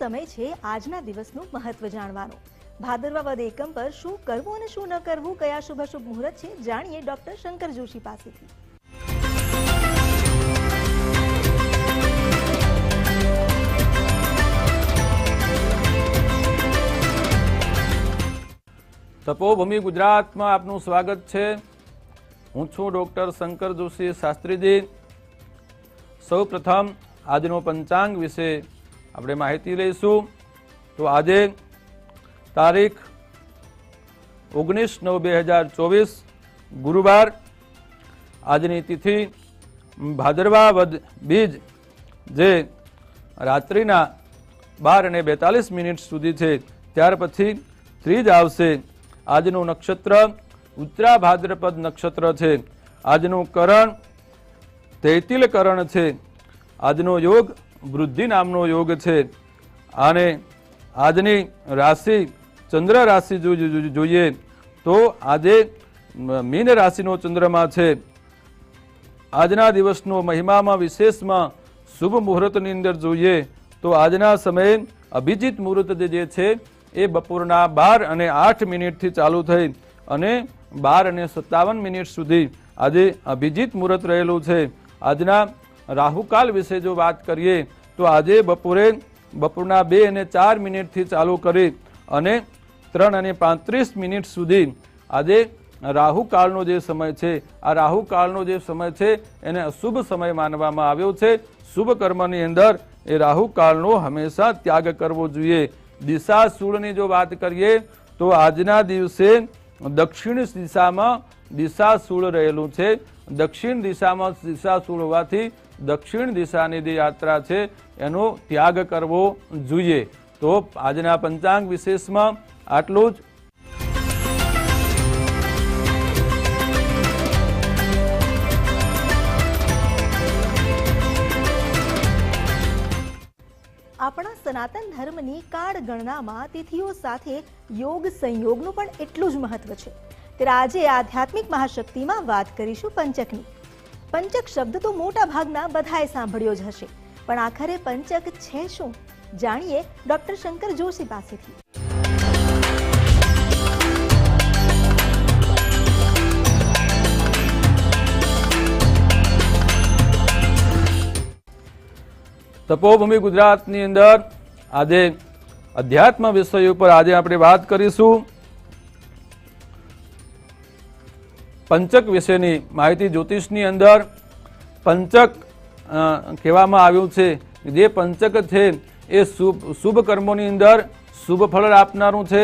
સમય છે આજના દિવસનું મહત્વ જાણવાનું. ભાદરવા વદ એકમ પર શું કરવું અને શું ન કરવું, કયા શુભ અશુભ મુહૂર્ત છે, જાણીએ ડોક્ટર શંકર જોશી પાસેથી. તપોભૂમિ ગુજરાતમાં આપનું સ્વાગત છે. હું છું ડૉક્ટર શંકર જોશી શાસ્ત્રીજી. સૌ પ્રથમ આજનો પંચાંગ વિશે આપણે માહિતી લઈશું તો આજે તારીખ ઓગણીસ નવ બે હજાર ચોવીસ, ગુરુવાર. આજની તિથિ ભાદરવા વદ બીજ, જે રાત્રિના બાર અને બેતાલીસ મિનિટ સુધી છે. ત્યાર પછી ત્રીજ આવશે આજનું નક્ષત્ર ઉત્તરા ભાદ્રપદ નક્ષત્ર છે. આજનું કરણ તૈતિલ કરણ છે. આજનો યોગ વૃદ્ધિ નામનો યોગ છે. અને આજની રાશિ ચંદ્ર રાશિ જોઈએ તો આજે મીન રાશિનો ચંદ્રમા છે. આજના દિવસનો મહિમામાં વિશેષમાં શુભ મુહૂર્તની અંદર જોઈએ તો આજના સમયે અભિજીત મુહૂર્ત જે છે એ બપોરના બાર અને આઠ મિનિટથી ચાલુ થઈ અને બાર અને સત્તાવન મિનિટ સુધી આજે અભિજીત મુહૂર્ત રહેલું છે. આજના રાહુકાલ વિશે જો વાત કરીએ, તો આજે બપોરે બપોરના બે અને ચાર મિનિટથી ચાલુ કરી અને ત્રણ અને પાંત્રીસ મિનિટ સુધી આજે રાહુકાળનો જે સમય છે, આ રાહુકાળનો જે સમય છે, એને અશુભ સમય માનવામાં આવ્યો છે. શુભ કર્મની અંદર એ રાહુકાળનો હંમેશા ત્યાગ કરવો જોઈએ. દિશા સૂળની જો વાત કરીએ, તો આજના દિવસે દક્ષિણ દિશામાં દિશાશૂળ રહેલું છે. દક્ષિણ દિશામાં દિશાશૂળ હોવાથી દક્ષિણ દિશાની જે યાત્રા છે, એનો ત્યાગ કરવો જોઈએ. તો આજના પંચાંગ વિશેષમાં આટલું જ. આપણા સનાતન ધર્મની કાળ ગણનામાં તિથિઓ સાથે યોગ સંયોગનું પણ એટલું જ મહત્વ છે. ત્યારે આજે આધ્યાત્મિક મહાશક્તિમાં વાત કરીશું પંચકની. પંચક શબ્દ તો મોટા ભાગના બધાએ સાંભળ્યો જ હશે. પણ આખરે પંચક છે શું? જાણીએ ડોક્ટર શંકર જોશી પાસેથી. તપોભૂમિ ગુજરાતની અંદર આજે અધ્યાત્મ વિષય ઉપર આજે આપણે વાત કરીશું. પંચક વિશેની માહિતી જ્યોતિષની અંદર પંચક કહેવામાં આવ્યું છે જે પંચક છે એ શુભ શુભ કર્મોની અંદર શુભ ફળ આપનારું છે,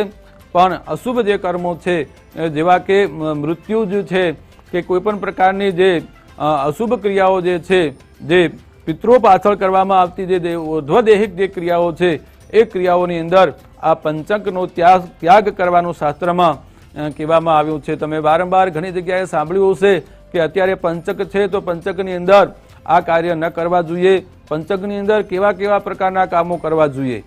પણ અશુભ જે કર્મો છે જેવા કે મૃત્યુ જે છે, કે કોઈપણ પ્રકારની જે અશુભ ક્રિયાઓ જે છે, જે પિત્રો પાછળ કરવામાં આવતી જે ઉર્ધ્વદેહિક જે ક્રિયાઓ છે, એ ક્રિયાઓની અંદર આ પંચકનો ત્યાગ ત્યાગ કરવાનું શાસ્ત્રમાં કહેવામાં આવ્યું છે. તમે વારંવાર ઘણી જગ્યાએ સાંભળ્યું હશે કે અત્યારે પંચક છે તો પંચકની અંદર આ કાર્ય ન કરવા જોઈએ. પંચકની અંદર કેવા કેવા પ્રકારના કામો કરવા જોઈએ?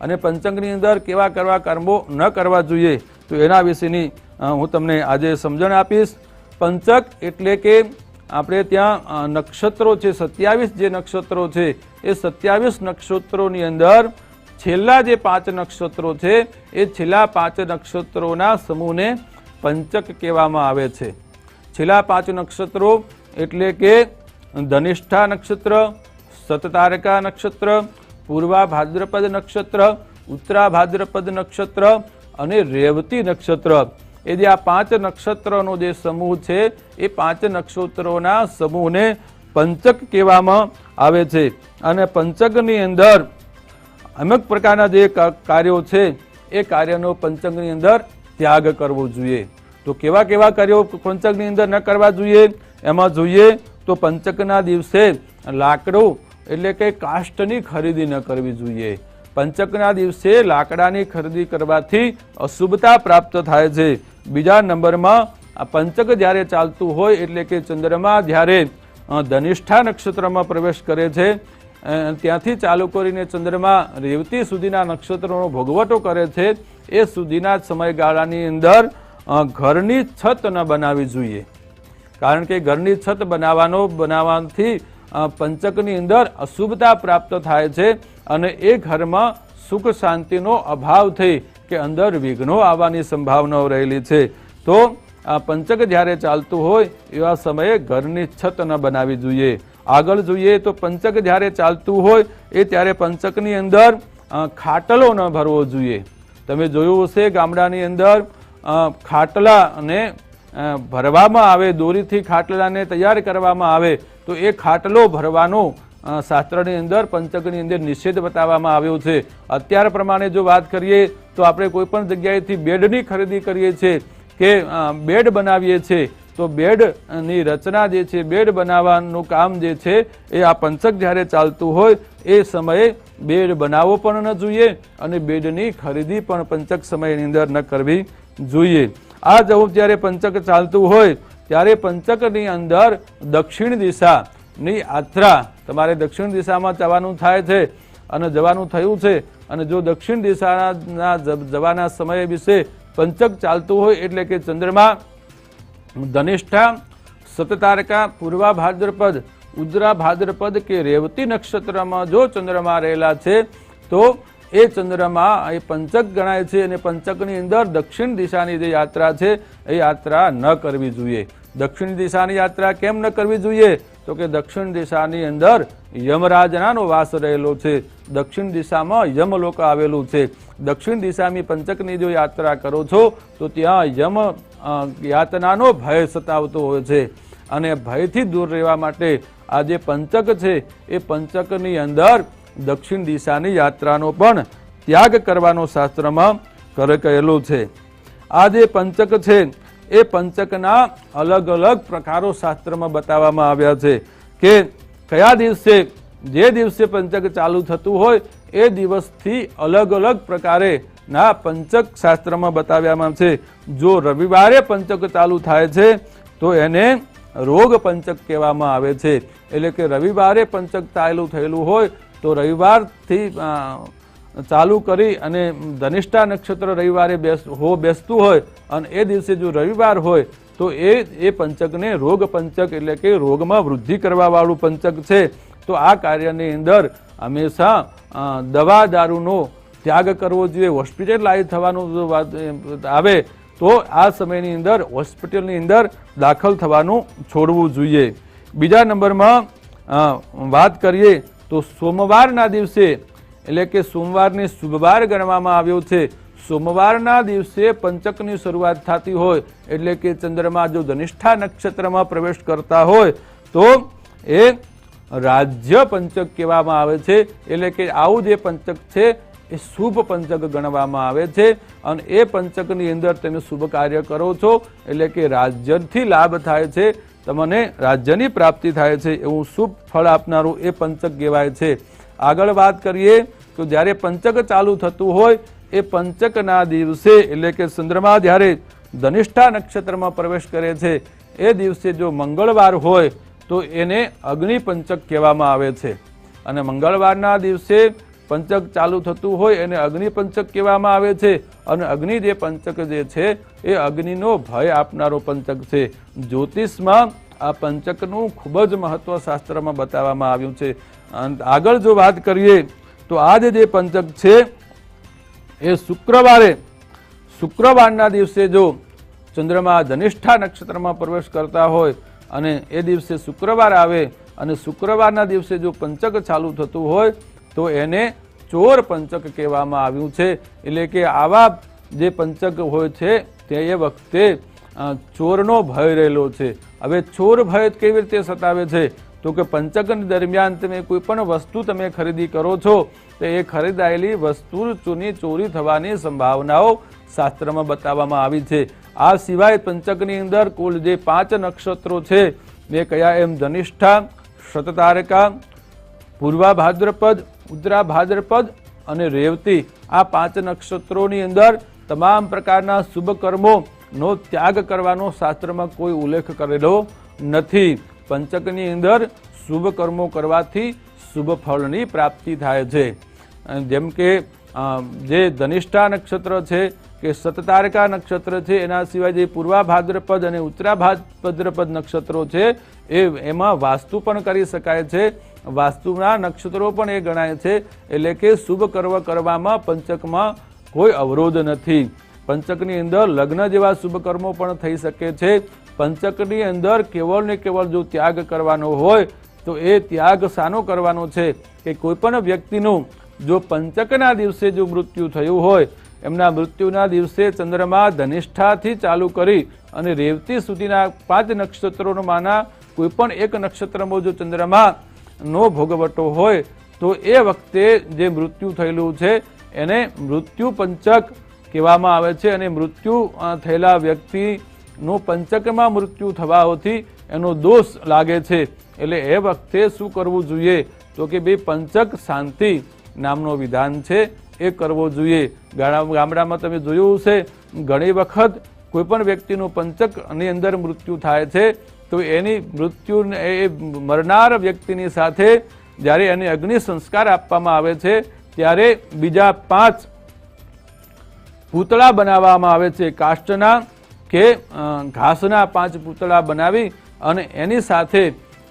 અને પંચકની અંદર કેવા કરવા કર્મો ન કરવા જોઈએ? તો એના વિશેની હું તમને આજે સમજણ આપીશ. પંચક એટલે કે આપણે ત્યાં નક્ષત્રો છે, સત્યાવીસ જે નક્ષત્રો છે, એ સત્યાવીસ નક્ષત્રોની અંદર છેલ્લા જે પાંચ નક્ષત્રો છે, એ છેલ્લા પાંચ નક્ષત્રોના સમૂહને પંચક કહેવામાં આવે છે. છેલ્લા પાંચ નક્ષત્રો એટલે કે ધનિષ્ઠા નક્ષત્ર, સતતારકા નક્ષત્ર, પૂર્વા ભાદ્રપદ નક્ષત્ર, ઉત્તરા ભાદ્રપદ નક્ષત્ર અને રેવતી નક્ષત્ર. એ જે આ પાંચ નક્ષત્રનો જે સમૂહ છે, એ પાંચ નક્ષત્રોના સમૂહને પંચક કહેવામાં આવે છે. અને પંચકની અંદર અમુક પ્રકારના જે કાર્યો છે, એ કાર્યનો પંચકની અંદર ત્યાગ કરવો જોઈએ. તો કેવા કેવા કાર્યો પંચકની અંદર ન કરવા જોઈએ? એમાં જોઈએ તો પંચકના દિવસે લાકડું એટલે કે કાષ્ટની ખરીદી ન કરવી જોઈએ. પંચકના દિવસે લાકડાની ખરીદી કરવાથી અશુભતા પ્રાપ્ત થાય છે. બીજા નંબરમાં, આ પંચક જ્યારે ચાલતું હોય એટલે કે ચંદ્રમા જ્યારે ધનિષ્ઠા નક્ષત્રમાં પ્રવેશ કરે છે ત્યાંથી ચાલુ કરીને ચંદ્રમા રેવતી સુધીના નક્ષત્રોનો ભોગવટો કરે છે, એ સુધીના સમયગાળાની અંદર ઘરની છત ન બનાવવી જોઈએ. કારણ કે ઘરની છત બનાવવાનો, બનાવવાથી પંચકની અંદર અશુભતા પ્રાપ્ત થાય છે અને એ ઘરમાં સુખ શાંતિનો અભાવ થઈ કે અંદર વિઘ્નો આવવાની સંભાવનાઓ રહેલી છે. તો, આ પંચક જ્યારે ચાલતું હોય, એવા સમયે ઘરની છત ન બનાવવી જોઈએ. આગળ જોઈએ તો પંચક જ્યારે ચાલતું હોય એ ત્યારે પંચકની અંદર ખાટલો ન ભરવો જોઈએ. તમે જોયું હશે ગામડાની અંદર ખાટલાને ભરવામાં આવે, દોરીથી ખાટલાને તૈયાર કરવામાં આવે, તો એ ખાટલો ભરવાનો શાસ્ત્રની અંદર પંચકની અંદર નિષેધ બતાવવામાં આવ્યો છે. અત્યાર પ્રમાણે જો વાત કરીએ, તો આપણે કોઈપણ જગ્યાએથી બેડની ખરીદી કરીએ છીએ કે બેડ બનાવીએ છીએ તો બેડની રચના જે છે, બેડ બનાવવાનું કામ જે છે, એ આ પંચક જ્યારે ચાલતું હોય, એ સમયે બેડ બનાવવો પણ ન જોઈએ અને બેડની ખરીદી પણ પંચક સમયની અંદર ન કરવી જોઈએ. આ જવું જ્યારે પંચક ચાલતું હોય, ત્યારે પંચકની અંદર દક્ષિણ દિશાની યાત્રા તમારે દક્ષિણ દિશામાં જવાનું થાય છે અને જવાનું થયું છે અને જો દક્ષિણ દિશાના જવાના સમય વિશે પંચક ચાલતું હોય એટલે કે ચંદ્રમા ધનિષ્ઠા, સતતારકા, પૂર્વા ભાદ્રપદ, ઉદ્રા ભાદ્રપદ કે રેવતી નક્ષત્રમાં જો ચંદ્રમા રહેલા છે, તો એ ચંદ્રમા એ પંચક ગણાય છે અને પંચકની અંદર દક્ષિણ દિશાની જે યાત્રા છે, એ યાત્રા ન કરવી જોઈએ. દક્ષિણ દિશાની યાત્રા કેમ ન કરવી જોઈએ? તો કે દક્ષિણ દિશાની અંદર યમરાજનાનો વાસ રહેલો છે. દક્ષિણ દિશામાં યમલોક આવેલું છે. દક્ષિણ દિશાની પંચકની જો યાત્રા કરો છો, તો ત્યાં યમ યાતનાનો ભય સતાવતો હોય છે અને ભયથી દૂર રહેવા માટે આ જે પંચક છે, એ પંચકની અંદર દક્ષિણ દિશાની યાત્રાનો પણ ત્યાગ કરવાનો શાસ્ત્રમાં કર કહેલું છે. આ જે પંચક છે, એ પંચકના અલગ અલગ પ્રકારો શાસ્ત્રમાં બતાવવામાં આવ્યા છે કે કયા દિવસે જે દિવસે પંચક ચાલુ થતું હોય, એ દિવસથી અલગ અલગ પ્રકારે ના, પંચક શાસ્ત્રમાં બતાવ્યામાં છે, જો રવિવારે પંચક ચાલુ થાય છે, તો એને રોગ પંચક કહેવામાં આવે છે. એટલે કે રવિવારે પંચક ચાલુ થયેલું હોય, તો રવિવારથી ચાલુ કરી અને ધનિષ્ઠા નક્ષત્ર રવિવારે બેસ, હો, બેસતું હોય અને એ દિવસે જો રવિવાર હોય, તો એ એ પંચકને રોગ પંચક એટલે કે રોગમાં વૃદ્ધિ કરવાવાળું પંચક છે. તો આ કાર્યની અંદર હંમેશા દવા દારૂનો ત્યાગ કરવો જોઈએ હોસ્પિટલાઇઝ થવાનું આવે, તો આ સમયની અંદર, હોસ્પિટલની અંદર દાખલ થવાનું છોડવું જોઈએ. બીજા નંબરમાં વાત કરીએ તો સોમવારના દિવસે, એટલે કે સોમવારની શુભવાર ગણવામાં આવ્યો છે. સોમવારના દિવસે પંચકની શરૂઆત થતી હોય, એટલે કે ચંદ્રમા જો ધનિષ્ઠા નક્ષત્રમાં પ્રવેશ કરતા હોય, તો એ રાજ્ય પંચક કહેવામાં આવે છે. એટલે કે આવું જે પંચક છે એ શુભ પંચક ગણવામાં આવે છે અને એ પંચકની અંદર તમે શુભ કાર્ય કરો છો એટલે કે રાજ્યથી લાભ થાય છે, તમને રાજ્યની પ્રાપ્તિ થાય છે, એવું શુભ ફળ આપનારું એ પંચક કહેવાય છે. આગળ વાત કરીએ તો જ્યારે પંચક ચાલુ થતું હોય, એ પંચકના દિવસે એટલે કે ચંદ્રમા જ્યારે ધનિષ્ઠા નક્ષત્રમાં પ્રવેશ કરે છે, એ દિવસે જો મંગળવાર હોય, તો એને અગ્નિ પંચક કહેવામાં આવે છે. અને મંગળવારના દિવસે પંચક ચાલુ થતું હોય એને અગ્નિ પંચક કહેવામાં આવે છે. અને અગ્નિ જે પંચક જે છે, એ અગ્નિનો ભય આપનારો પંચક છે. જ્યોતિષમાં આ પંચકનું ખૂબ જ મહત્વ શાસ્ત્રમાં બતાવવામાં આવ્યું છે. આગળ જો વાત કરીએ, તો આજે જે પંચક છે, એ શુક્રવારે, શુક્રવારના દિવસે જો ચંદ્રમા ધનિષ્ઠા નક્ષત્રમાં પ્રવેશ કરતા હોય અને એ દિવસે શુક્રવાર આવે અને શુક્રવારના દિવસે જો પંચક ચાલુ થતું હોય તો એને ચોર પંચક કહેવામાં આવ્યું છે. એટલે કે આવા જે પંચક હોય છે, તે એ વખતે ચોરનો ભય રહેલો છે. હવે ચોર ભય કેવી રીતે સતાવે છે? તો કે પંચક દરમિયાન તમે કોઈ પણ વસ્તુ તમે ખરીદી કરો છો, તો એ ખરીદાયેલી વસ્તુની ચોરી થવાની સંભાવનાઓ શાસ્ત્રમાં બતાવવામાં આવી છે. આ સિવાય પંચકની અંદર કુલ જે પાંચ નક્ષત્રો છે, એ કયા એમ ધનિષ્ઠા, શતતારકા પૂર્વા ભાદ્રપદ ઉત્તરા ભાદ્રપદ અને રેવતી આ પાંચ નક્ષત્રોની અંદર તમામ પ્રકારના શુભ કર્મોનો ત્યાગ કરવાનો શાસ્ત્રમાં કોઈ ઉલ્લેખ કરેલો નથી. પંચકની અંદર શુભ કર્મો કરવાથી શુભ ફળની પ્રાપ્તિ થાય છે. જેમ કે જે ધનિષ્ઠા નક્ષત્ર છે કે સતતારકા નક્ષત્ર છે, એના સિવાય જે પૂર્વા ભાદ્રપદ અને ઉત્તરા ભાદ્રપદ નક્ષત્રો છે, એ, એમાં વાસ્તુ પણ કરી શકાય છે. વાસ્તુના નક્ષત્રો પણ એ ગણાય છે. એટલે કે શુભ કર્મ કરવામાં પંચકમાં કોઈ અવરોધ નથી. પંચકની અંદર લગ્ન જેવા શુભ કર્મો પણ થઈ શકે છે. પંચકની અંદર કેવળ ને કેવળ જો ત્યાગ કરવાનો હોય, તો એ ત્યાગ શાનો કરવાનો છે કે કોઈ પણ વ્યક્તિનું જો પંચકના દિવસે જો મૃત્યુ થયું હોય, એમના મૃત્યુના દિવસે ચંદ્રમા ધનિષ્ઠાથી ચાલુ કરી અને રેવતી સુધીના પાંચ નક્ષત્રોમાંના કોઈ પણ એક નક્ષત્રમાં જો ચંદ્રમા નો ભોગવટો હોય, તો એ વખતે જે મૃત્યુ થયેલું છે, એને મૃત્યુ પંચક કહેવામાં આવે છે. અને મૃત્યુ થયેલા વ્યક્તિનું પંચકમાં મૃત્યુ થવાથી એનો દોષ લાગે છે. એટલે એ વખતે શું કરવું જોઈએ? તો કે બે પંચક શાંતિ નામનો વિધાન છે, એ કરવો જોઈએ. ગામડા- ગામડામાં તમે જોયું છે ઘણી વખત કોઈપણ વ્યક્તિનું પંચકની અંદર મૃત્યુ થાય છે તો એની મૃત્યુ એ મરનાર વ્યક્તિની સાથે જ્યારે એને અગ્નિ સંસ્કાર આપવામાં આવે છે, ત્યારે બીજા પાંચ પૂતળા બનાવવામાં આવે છે. કાષ્ટના કે ઘાસના પાંચ પૂતળા બનાવી અને એની સાથે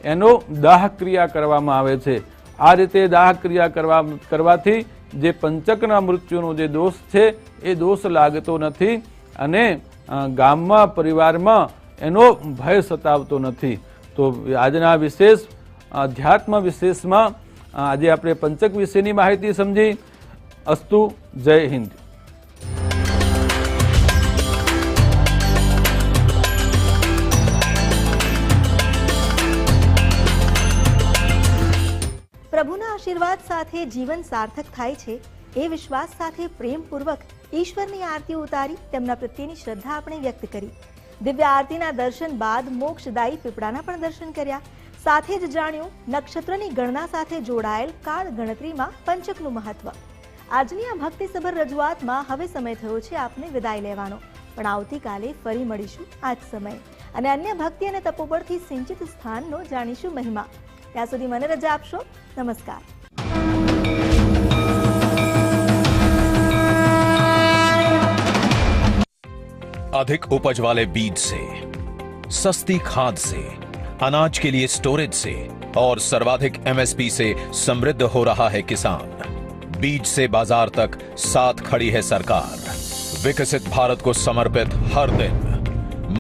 એનો દાહ ક્રિયા કરવામાં આવે છે. આ રીતે દાહ ક્રિયા કરવા કરવાથી જે પંચકના મૃત્યુનો જે દોષ છે, એ દોષ લાગતો નથી અને ગામમાં, પરિવારમાં એનો ભય સતાવતો નથી. તો આજના વિશેષ અધ્યાત્મ વિશેષમાં આજે આપણે પંચક વિશેની માહિતી સમજી. અસ્તુ, જય હિન્દ. પ્રભુના આશીર્વાદ સાથે જીવન સાર્થક થાય છે. એ વિશ્વાસ સાથે પ્રેમપૂર્વક ઈશ્વરની આરતી ઉતારી તેમના પ્રત્યેની શ્રદ્ધા આપણે વ્યક્ત કરી. દિવ્ય આરતીના દર્શન બાદ મોક્ષદાયી પીપળાના પણ દર્શન કર્યા. સાથે જ જાણ્યું, નક્ષત્રની ગણના સાથે જોડાયેલ કાળ ગણતરીમાં પંચકનું મહત્વ. આજની આ ભક્તિસભર રજૂઆતમાં હવે સમય થયો છે આપને વિદાય લેવાનો. પણ આવતીકાલે ફરી મળીશું આ જ સમયે. અને અન્ય ભક્તિ અને તપોબળથી સિંચિત સ્થાનનો જાણીશું મહિમા. ત્યાં સુધી મને રજા આપશો. નમસ્કાર. अधिक उपज वाले बीज से, सस्ती खाद से, अनाज के लिए स्टोरेज से और सर्वाधिक एमएसपी से समृद्ध हो रहा है किसान। बीज से बाज़ार तक साथ खड़ी है सरकार। विकसित भारत को समर्पित हर दिन।